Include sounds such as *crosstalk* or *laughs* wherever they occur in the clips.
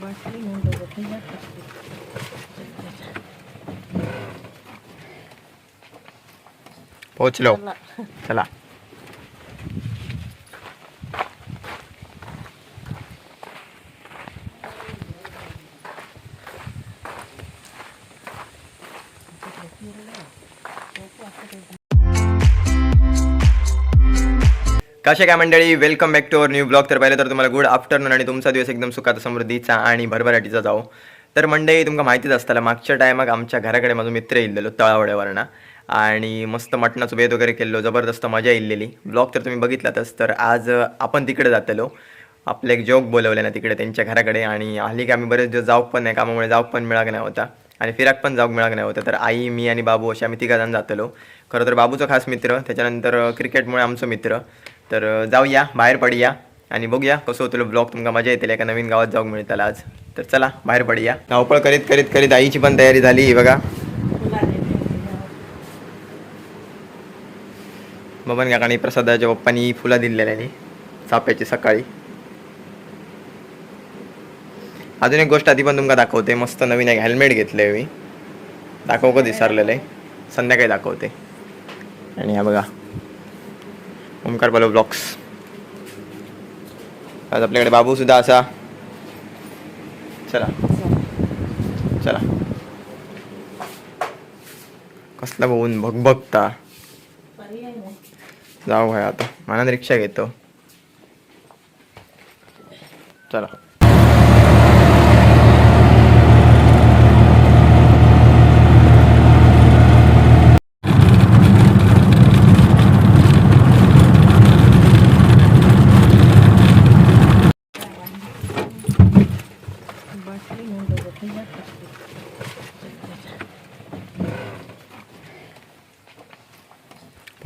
बाटली घेऊन बघत नाही जात असते. कसे काय मंडळी? Welcome back to our new blog तर पहिले तर तुम्हाला गुड आफ्टरनून आणि तुमचा दिवस एकदम सुखाचा समृद्धीचा आणि भरभराटीचा जाऊ तर मंडळी तुमका माहितीच असताना मागच्या टायमाक आमच्या घराकडे माझा मित्र येल्लेलो तळावड्यावरनं. आणि मस्त मटणाचं बेद वगैरे केलेलो जबरदस्त मजा येलेली ब्लॉग तर तुम्ही बघितलातच तर आज आपण तिकडे जातलो. आपलं एक जोग बोलवले ना तिकडे त्यांच्या घराकडे. आणि हल्ली की आम्ही बरेच दिवस जाऊक पण नाही कामामुळे जाऊक पण मिळाक नाही होता. आणि फिराक पण जाऊक मिळाक नाही होता. तर आई मी आणि बाबू असे आम्ही तिघा जण जातलो. खरं तर बाबूचा खास मित्र त्याच्यानंतर क्रिकेटमुळे आमचं मित्र. तर जाऊया बाहेर पडूया आणि बघूया कसं होतं ब्लॉग तुमका मजा येतील एका नवीन गावात जाऊक मिळताला आज. तर चला बाहेर पडूया. धावपळ करीत करीत करीत आईची पण तयारी झाली ही बघा. बबन काकानी प्रसादाच्या पप्पानी फुलं दिलेल्या चाप्याची सकाळी. अजून एक गोष्ट आधी पण तुमका दाखवते मस्त नवीन एक हेल्मेट घेतलंय मी. दाखव कधी विसरलेलं आहे संध्याकाळी दाखवते. आणि हा बघा. ओमकार पालो ब्लॉक्स. आज आपल्याकडे बाबू सुद्धा असा. चला. चला. कसला बघून भगभगता जाऊ आहे आता. मनात रिक्षा घेतो. चला.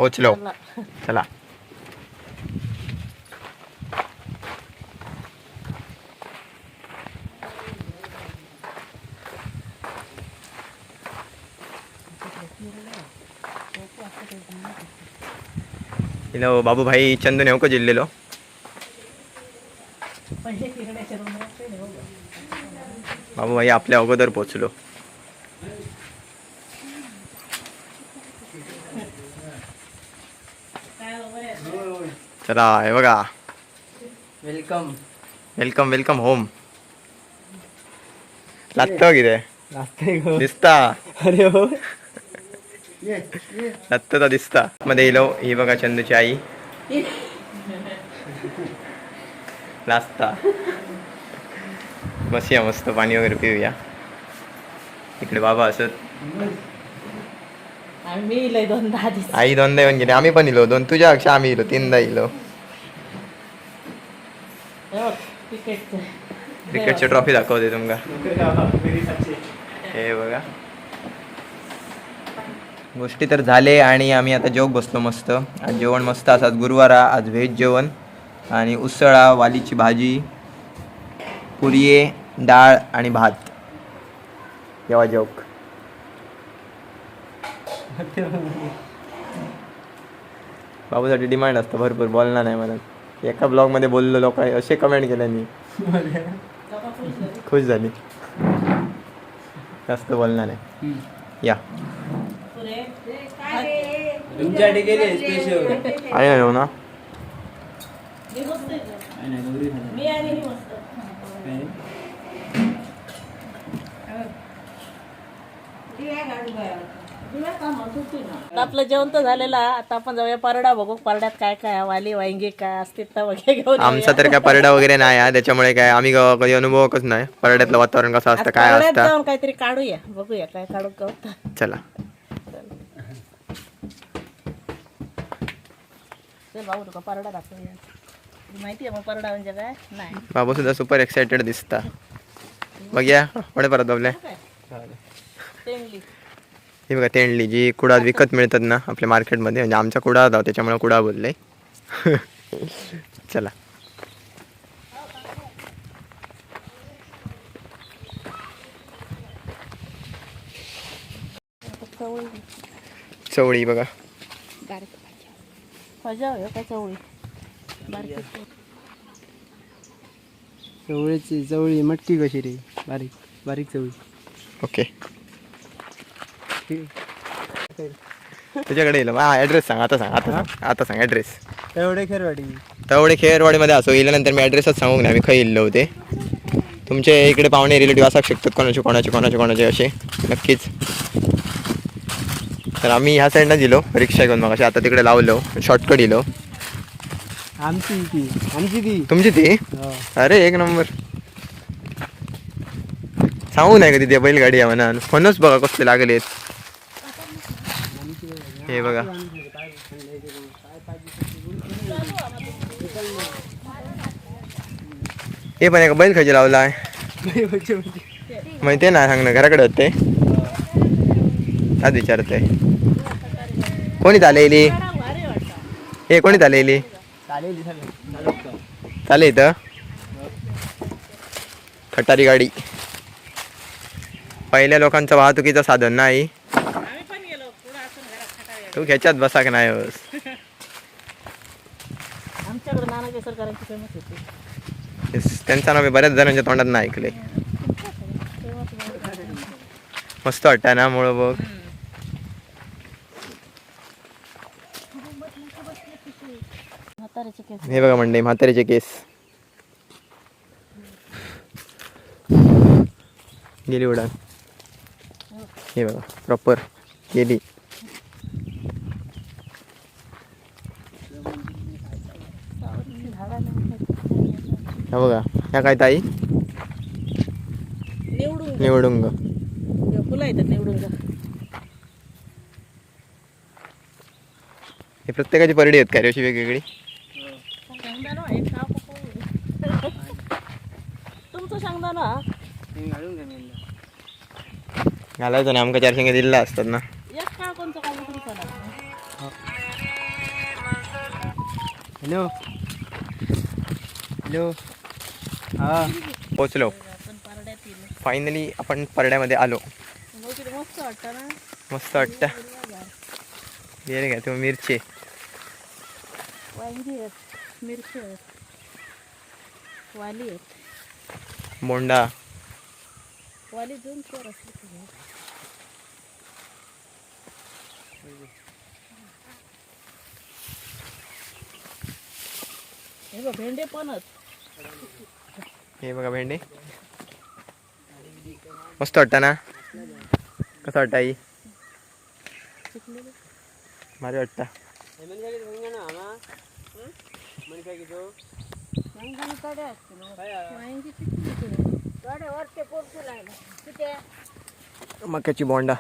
पोहोचलो चला. चला इलो बाबू भाई चंदू नेवको जिल्लेलो पहिले फिरण्याच्या रूमवर ते नाही हो गं. बाबू भाई आपल्या अगोदर पोहोचलो काय हो, बरं आहे. चला हे बघा. वेलकम वेलकम वेलकम होम लागतं किती? दिसता. अरे हो. लागतं दिसता. मध्ये येलो ही बघा चंदूची आई. नाचता बसूया मस्त पाणी वगैरे पिऊया. इकडे बाबा असत आई दोनदा येऊन गेले. आम्ही पण इलो. दोन तुझ्या पेक्षा आम्ही इलो. तीनदा इलो हे क्रिकेटचं. क्रिकेटची ट्रॉफी दाखवते तुमका. हे बघा. गोष्टी तर झाले आणि आम्ही आता जेवक बसलो मस्त. आज जेवण मस्त असं गुरुवार आज व्हेज जेवण. आणि उसळा वालीची भाजी पुरिये डाळ आणि भात. जेव्हा जेवक? बाबूसाठी डिमांड असतं. भरपूर बोलणार नाही मला. एका ब्लॉगमध्ये बोललो लोक असे कमेंट केले मी. तेव्हा खुश झाली. जास्त बोलणार नाही या. पुरे. तुमच्यासाठी गेले स्पेशल आहे ना? जेवणा मी मस्त. आहे गं. आपलं जेवण तर झालेलं. आता आपण जाऊया परडा बघू. परड्यात काय काय वाली वांगी काय असतील तर वगैरे घेऊन आमचा तर काय परडा वगैरे नाही आहे. त्याच्यामुळे काय आम्ही कधी अनुभवच नाही. परड्यातलं वातावरण कसं असतं काय असतं? जाऊन काहीतरी काढूया. बघूया काय काढू गवत चला. भाऊ तुका परडा दाखवूया. माहिती आहे मग परडा म्हणजे काय? नाही. बाबू सुद्धा सुपर एक्साइटेड दिसता. बघूया. पुढे परत बाबल्या ही बघा तेंडली जी कुडा विकत मिळतात ना आपल्या मार्केटमध्ये म्हणजे आमचा कुडा होता त्याच्यामुळे कुडा बोलले. *laughs* चला. चवळी बघा. चवळीची चवळी मटकी कशी रे? बारीक बारीक चवळी. ओके. तुझ्याकडे येईल. हा ॲड्रेस सांग आता सांग आता सांग आता सांग ॲड्रेस एवढे खेरवाडी. तेवढे खेरवाडीमध्ये असो गेल्यानंतर मी ॲड्रेसच सांगू ना मी खै इल्लो होते. तुमचे इकडे पाहुणे रिलेटिव्ह असू शकतात कोणाचे कोणाचे कोणाचे कोणाचे असे नक्कीच. तर आम्ही ह्या साईडनं दिलो रिक्षा घेऊन मग आता तिकडे लावलो शॉर्टकट दिलो आमची ती आमची ती. तुमची ती? हो. अरे एक नंबर. सांगू नाही का तिथे बैलगाडी आहे म्हणा. फोनच बघा कसले लागलेत. हे बघा. हे पण एक बैल खायचे लावला आहे. माहिती आहे ना सांग ना घराकडे होते. आज विचारत आहे कोणी चालेली हे कोणी चालेली चालेल चालेल इथं. खटारी गाडी. पहिल्या लोकांचं वाहतुकीचं साधन नाही आम्ही पण गेलो पुढं असून घरात खटारी तू ह्याच्यात बसा का नाही होस आमच्याकडे नाना केसरकरांची फेमस होती. त्यांचं नाव मी बऱ्याच जणांच्या तोंडात नाही ऐकले मस्त वाटतं ना मुळं बघ. हे बघा मंडई म्हातारीचे केस. गेली उडान. हे बघा प्रॉपर गेली. हा बघा ह्या काय ताई? निवडून निवडुंग. फुलं येतात. हे प्रत्येकाची परडी आहेत काय रे अशी वेगवेगळी. तुमचं घे मी घालायचं नाही आमका चार शेंगे दिलेला असतात ना. एक काळ कोणचं काय तुमचं? ना हॅलो. हॅलो. हा. पोचलो फायनली आपण परड्यामध्ये आलो. मस्त वाटतं. ना मस्त वाटतं गेले घ्या तुम्ही मिरची वांगी आहेत मिरची वाली आहेत वाली दोन भेंडे पण हे बघा भेंडे. मस्त वाटतं ना? कसं वाटतं आई? चिकलेले भारी वाटतं. शेंगदाणे असतील वांगी चिकली वरचे पोरतू लागला किती मक्याची बोंडा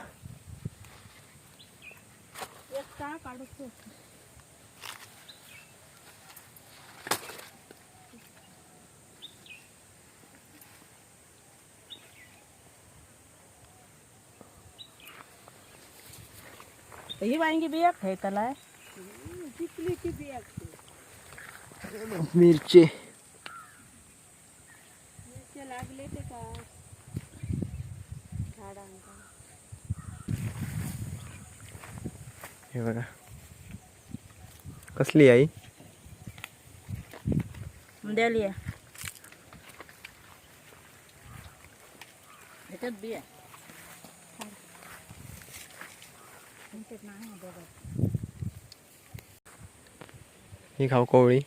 एक का काढतो ही वांगी बिया खाय त्याला चिकली की बिया मिरची। लागले ते का? झाडांका हे बघा। कसली आई? द्याली ह्याच्यात बिया? ही खाऊ कोवळी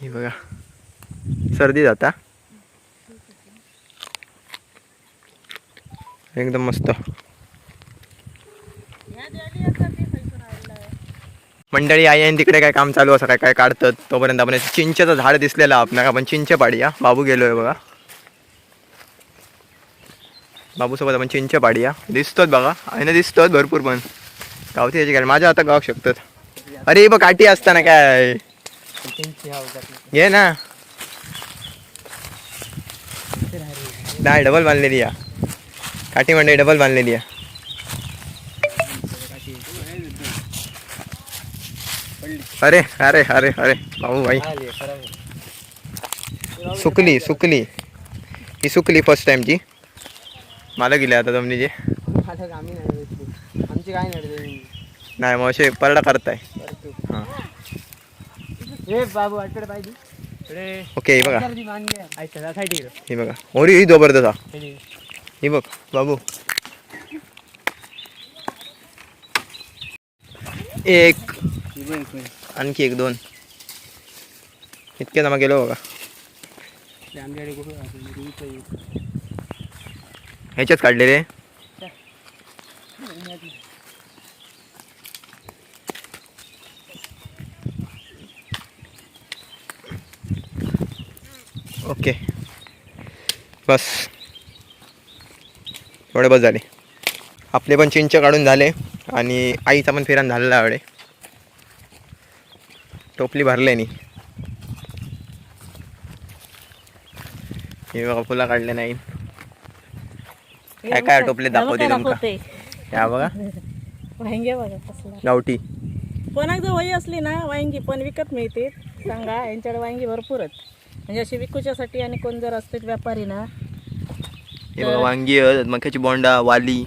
ही बघा सर्दी जाता एकदम मस्त मंडळी आई आणि तिकडे काय काम चालू असं काय काय काढतात तोपर्यंत आपण चिंचेचं झाड दिसलेलं आपल्याला. आपण चिंच पाडूया बाबू गेलोय बघा. बाबूसोबत आपण चिंच पाडूया दिसतोच बघा. आहे ना दिसतोच भरपूर पण. गावठी याची काय माझ्या आता गाव शकतात. अरे, ही बघ, काठी असताना काय? घे ना. नाही डबल बांधलेली या. काठी मंडळी डबल बांधलेली आहे अरे अरे अरे अरे भाऊ भाई. सुकली सुकली. ही सुकली फ़र्स्ट टाइमची मला गेली आता जमिनीची आमची काय नाही मग परडा करताय. हाँ. ए बाबू पाहिजे. ओके हे बघा. साईड हे बघा. ओरी ही ज़बरदस्त. हा ही बघ बाबू. एक आणखी एक दोन. इतके जमा गेलो बघा. ह्याच्याच काढलेले? ओके. बस. एवढे बस झाले. आपले पण चिंच काढून झाले आणि आईचा पण फिरान झालेला एवढे टोपली भरले नी. हे बघा फुलं काढले नाही. काय काय टोपले दाखवते तुमका या बघा. वांगे बघा गावठी. कोणाक जर वही असली ना वांगी पण विकत मिळते. सांगा यांच्याकडे वांगी भरपूरच म्हणजे अशी विकूच्यासाठी आणि कोण जर असते व्यापारी ना हे बघा वांगी मक्याची बोंडा वाली.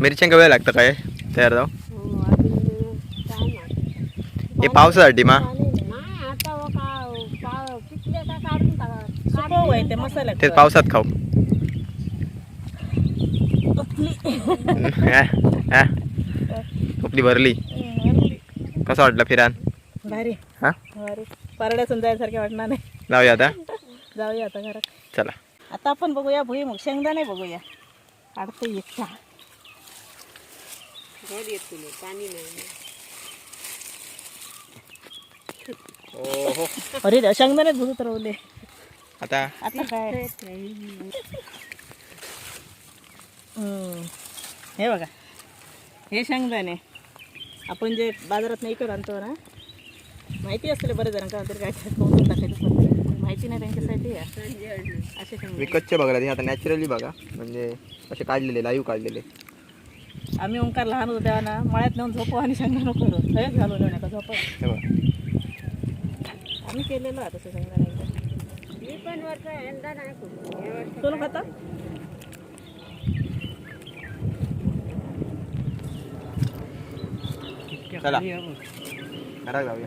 मिरच्यांका वेळ लागतं काय? तयार जाऊ. हे पावसासाठी मा? सुकव आहे ते मसाला ते पावसात खाऊ. टोपली भरली. कसं वाटलं फिरान? भारी. हा? भारी. परड्यातून जायसारखे वाटणार नाही. जाऊया आता. जाऊया आता घरात. चला. आता आपण बघूया भुईमुग शेंगदाणे बघूया. काढतो इच्छा ओहो. अरे देवा, शेंगदाणे भुजत राहले आता? आता काय? हम्म. हे बघा. हे शेंगदाणे. आपण जे बाजारात नाही विकत आणतो ना माहिती असले बरेच जण का तरी काय काय करून टाकायचं पण माहिती नाही त्यांच्यासाठी आहे. असे विकतचे बघा ते आता नॅचरली बघा. म्हणजे असे काढलेले लाईव्ह काढलेले. आम्ही ओंकार लहान होतो तेव्हा ना मळ्यात नेऊन झोपू आणि शेंगदाणं करू. सगळ्यात घालून येऊ नका झोप. आम्ही केलेलं आहे तसं शेंगदाणा एकदा सोनू खाता? चला. घरात जाऊया.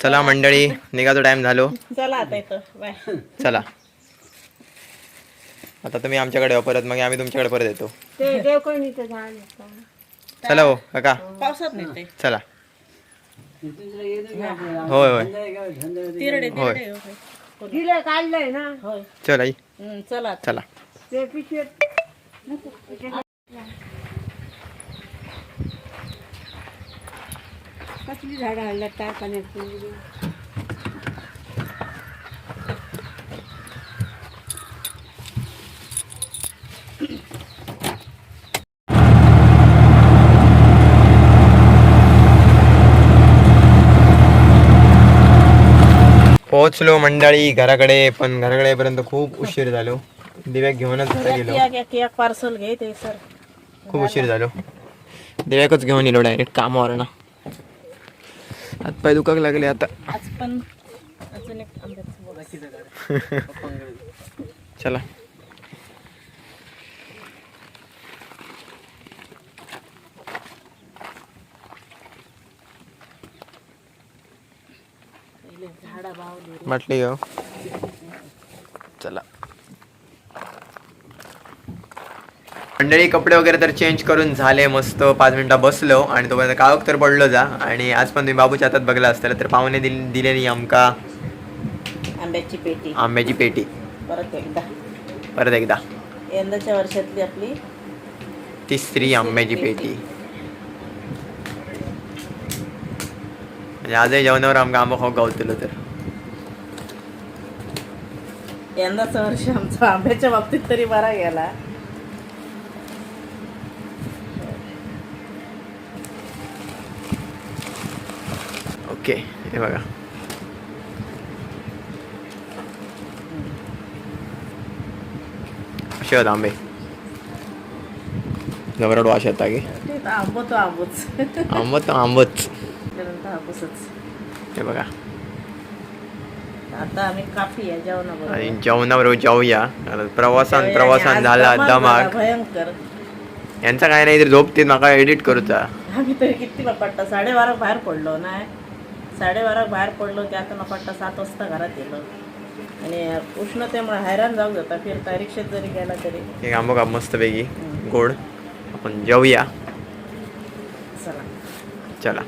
चला मंडळी निघायचो टाइम झालो. चला आता येतो बाय चला. आता तुम्ही आमच्याकडे परत मग आम्ही तुमच्याकडे परत येतो. चला हो काका. पावसात नाही ते चला. होय होय. तिरडे होय. चल चला. चला. ते पिशवीत कसली झाडं आणल्यात? काय पाण्यात पोहोचलो मंडळी घराकडे पण घराकडे येईपर्यंत खूप उशीर झालो. दिव्याक घेऊनच घरा गेलो. पार्सल घे ते सर खूप उशीर झालो. दिव्याकच घेऊन येलो डायरेक्ट कामावर ना हातपाय दुखाक लागले आता. आज पण. *laughs* चला. म्हटली हो चला. मंडळी कपडे वगैरे तर चेंज करून झाले मस्त पाच मिनिटं बसलो आणि तोपर्यंत काळोख तर पडलो जा. आणि आज पण तुम्ही बाबूच्या हातात बघला असताना तर पाहुणे दिल दिलेली आमका. आंब्याची पेटी. आंब्याची पेटी. परत एकदा. परत एकदा. यंदाच्या वर्षातली आपली. तिसरी आंब्याची पेटी. म्हणजे आजही जेवणावर आमका आंबा खाऊ गावतलो तर. यंदाचं वर्ष आमचं आंब्याच्या बाबतीत तरी बरा गेला. ओके हे बघा असे होत आंबे जबरड वास येता की ते तर आंबो तो आंबोच आंबत आंबच हे बघा आता आम्ही काफी आहे जेवणाबरोबर आणि जेवणाबरोबर जाऊया प्रवासान प्रवासान झाला दमाक भयंकर यांचा काय नाही तर झोपतील माका एडिट करूचा आम्ही तरी किती पट्टा साडेबाराक बाहेर पडलो नाही साडेबाराक बाहेर पडलो की आता पट्टा सात वाजता घरात येलो आणि उष्णतेमुळे हैराण जाऊ जाता फिरता रिक्षेत जरी गेला तरी. एक आंबो का मस्तपैकी. गोड. आपण जेवूया चला. चला.